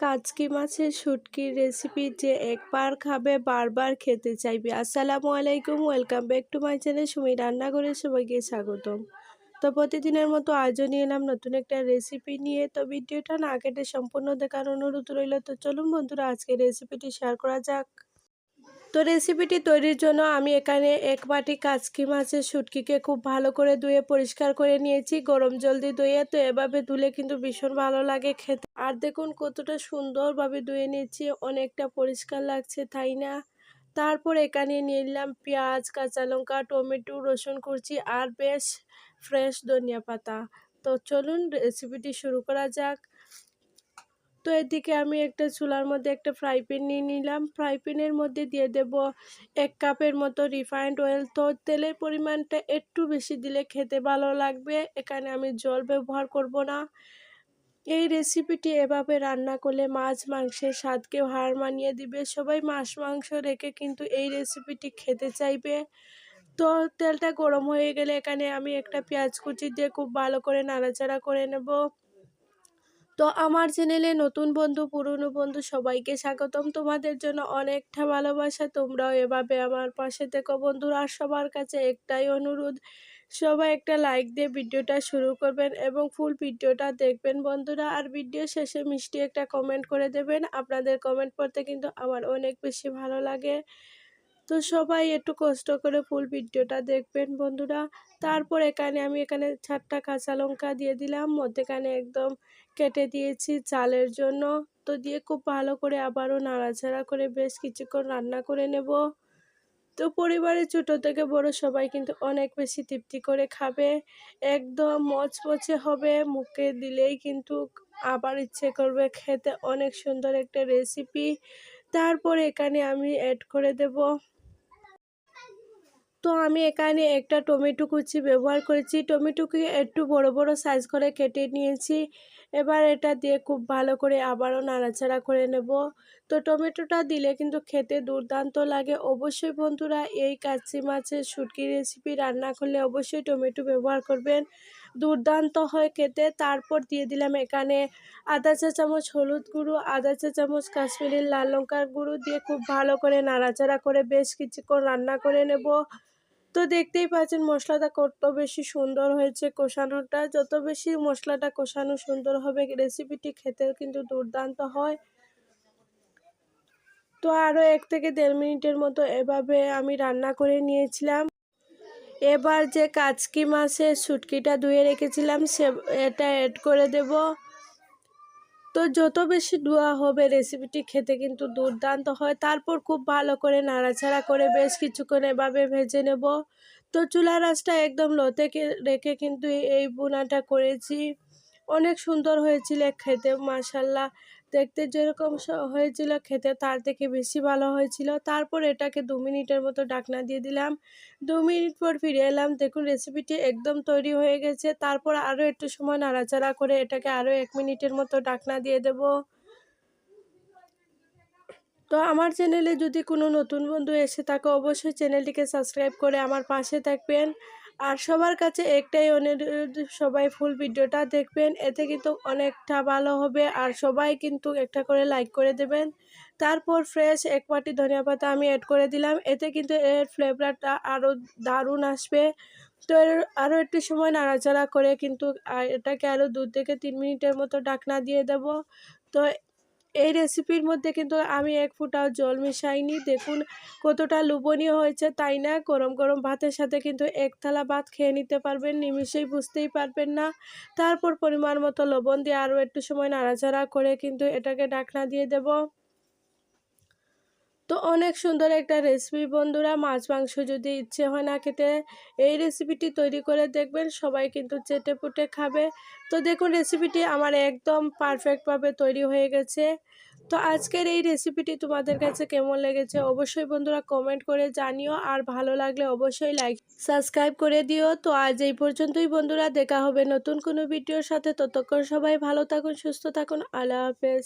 কাচকি মাছের শুটকির রেসিপি যে একবার খাবে, বারবার খেতে চাইবে। আসসালামু আলাইকুম welcome back to my channel Sumi রান্নাঘরে সবাইকে স্বাগতম। তো প্রতিদিনের মতো আজও নিয়ে এলাম নতুন একটা রেসিপি নিয়ে। তো ভিডিওটা না কেটে সম্পূর্ণ দেখার অনুরোধ রইল। তো চলুন বন্ধুরা আজকে রেসিপিটি শেয়ার করা যাক। তো রেসিপিটি তৈরির জন্য আমি এখানে এক বাটি কাচকি মাছের শুটকিকে খুব ভালো করে ধুয়ে পরিষ্কার করে নিয়েছি। গরম জল দিয়ে ধুয়ে তো এভাবে ধুলে কিন্তু ভীষণ ভালো লাগে খেতে। আর দেখুন কতটা সুন্দরভাবে ধুয়ে নিয়েছি, অনেকটা পরিষ্কার লাগছে, তাই না? তারপর এখানে নিলাম পেঁয়াজ, কাঁচা লঙ্কা, টমেটো, রসুন কুচি আর বেশ ফ্রেশ ধনিয়া পাতা। তো চলুন রেসিপিটি শুরু করা যাক। তো এদিকে আমি একটা চুলার মধ্যে একটা ফ্রাই প্যান নিয়ে নিলাম। ফ্রাই প্যানের মধ্যে দিয়ে দেব এক কাপের মতো রিফাইন্ড অয়েল তো তেলের পরিমাণটা একটু বেশি দিলে খেতে ভালো লাগবে, এখানে আমি জল ব্যবহার করব না। এই রেসিপিটি এভাবে রান্না করলে মাছ মাংসের স্বাদকেও হার মানিয়ে দিবে। সবাই মাছ মাংস রেখে কিন্তু এই রেসিপিটি খেতে চাইবে। তো তেলটা গরম হয়ে গেলে এখানে আমি একটা পেঁয়াজ কুচি দিয়ে খুব ভালো করে নাড়াচাড়া করে নেব। তো আমার চ্যানেলে নতুন বন্ধু, পুরনো বন্ধু সবাইকে স্বাগতম। তোমাদের জন্য অনেকটা ভালোবাসা, তোমরাও এভাবে আমার পাশে থেকো। বন্ধুরা, সবার কাছে একটাই অনুরোধ, সবাই একটা লাইক দিয়ে ভিডিওটা শুরু করবেন এবং ফুল ভিডিওটা দেখবেন বন্ধুরা। আর ভিডিও শেষে মিষ্টি একটা কমেন্ট করে দেবেন। আপনাদের কমেন্ট পড়তে কিন্তু আমার অনেক বেশি ভালো লাগে। তো সবাই একটু কষ্ট করে ফুল ভিডিওটা দেখবেন বন্ধুরা। তারপর এখানে আমি এখানে চারটা কাঁচা লঙ্কা দিয়ে দিলাম, মধ্যেখানে একদম কেটে দিয়েছি চালের জন্য। তো দিয়ে খুব ভালো করে আবারও নাড়াচাড়া করে বেশ কিছুক্ষণ রান্না করে নেব। তো পরিবারের ছোটো থেকে বড় সবাই কিন্তু অনেক বেশি তৃপ্তি করে খাবে। একদম মচমচে হবে, মুখে দিলেই কিন্তু আবার ইচ্ছে করবে খেতে। অনেক সুন্দর একটা রেসিপি তারপর এখানে আমি অ্যাড করে দেব। তো আমি এখানে একটা টমেটো কুচি ব্যবহার করেছি। টমেটোকে একটু বড় বড় সাইজ করে কেটে নিয়েছি। এবার এটা দিয়ে খুব ভালো করে আবারও নাড়াচাড়া করে নেব। তো টমেটোটা দিলে কিন্তু খেতে দুর্দান্ত লাগে। অবশ্যই বন্ধুরা, এই কাচি মাছের শুটকি রেসিপি রান্না করলে অবশ্যই টমেটো ব্যবহার করবেন। দুর্দান্ত হয় খেতে। তারপর দিয়ে দিলাম এখানে আধা চা চামচ, হলুদ গুঁড়ো আধা চা চামচ, কাশ্মীরি লাল লঙ্কার গুঁড়ো দিয়ে খুব ভালো করে নাড়াচাড়া করে বেশ কিছুক্ষণ রান্না করে নেব। তো দেখতেই পাচ্ছেন মশলাটা কত বেশি সুন্দর হয়েছে কষানোটা। যত বেশি মশলাটা কষানো সুন্দর হবে রেসিপিটি খেতে কিন্তু দুর্দান্ত হয়। তো আরও এক থেকে দেড় মিনিটের মতো এভাবে আমি রান্না করে নিয়েছিলাম। এবার যে কাচকি মাছের শুটকিটা ধুয়ে রেখেছিলাম, সে, এটা অ্যাড করে দেব। তো যত বেশি ধোয়া হবে রেসিপিটি খেতে কিন্তু দুর্দান্ত হয়। তারপর খুব ভালো করে নাড়াচাড়া করে বেশ কিছুক্ষণ এভাবে ভেজে নেব। তো চুলার আঁচটা একদম লোতে রেখে কিন্তু এই বোনাটা করেছি। অনেক সুন্দর হয়েছিল খেতে মাসাল্লাহ দেখতে যেরকম হয়েছিল খেতে, তার থেকে বেশি ভালো হয়েছিল। তারপর এটাকে দু মিনিটের মতো ডাকনা দিয়ে দিলাম। দু মিনিট পর ফিরে এলাম। দেখুন রেসিপিটি একদম তৈরি হয়ে গেছে। তারপর আরও একটু সময় নাড়াচাড়া করে এটাকে আরও এক মিনিটের মতো ডাকনা দিয়ে দেব। তো আমার চ্যানেলে যদি কোনো নতুন বন্ধু এসে থাকে, অবশ্যই চ্যানেলটিকে সাবস্ক্রাইব করে আমার পাশে থাকবেন। আর সবার কাছে একটাই অনুরোধ, সবাই ফুল ভিডিওটা দেখবেন। এতে কিন্তু অনেকটা ভালো হবে। আর সবাই কিন্তু একটা করে লাইক করে দেবেন। তারপর ফ্রেশ এক পাটি ধনিয়া পাতা আমি অ্যাড করে দিলাম। এতে কিন্তু এর ফ্লেভারটা আরও দারুণ আসবে। তো এর আরও একটু সময় নাড়াচাড়া করে কিন্তু এটাকে আরও দু থেকে তিন মিনিটের মতো ডাকনা দিয়ে দেব। তো এই রেসিপির মধ্যে কিন্তু আমি এক ফুটাও জল মিশাইনি। দেখুন কতটা লোভনীয় হয়েছে, তাই না? গরম গরম ভাতের সাথে কিন্তু এক থালা ভাত খেয়ে নিতে পারবেন নিমিশেই বুঝতেই পারবেন না। তারপর পরিমাণ মতো লবণ দিয়ে আরও একটু সময় নাড়াচাড়া করে কিন্তু এটাকে ডাকনা দিয়ে দেব। তো অনেক সুন্দর একটা রেসিপি বন্ধুরা। মাছ, মাংস যদি ইচ্ছে হয় না খেতে, এই রেসিপিটি তৈরি করে দেখবেন, সবাই কিন্তু চেটে পুটে খাবে। তো দেখুন রেসিপিটি আমার একদম পারফেক্টভাবে তৈরি হয়ে গেছে। তো আজকের এই রেসিপিটি তোমাদের কাছে কেমন লেগেছে অবশ্যই বন্ধুরা কমেন্ট করে জানিও। আর ভালো লাগলে অবশ্যই লাইক সাবস্ক্রাইব করে দিও। তো আজ এই পর্যন্তই বন্ধুরা, দেখা হবে নতুন কোনো ভিডিওর সাথে। ততক্ষণ সবাই ভালো থাকুন, সুস্থ থাকুন। আল্লাহ হাফেজ।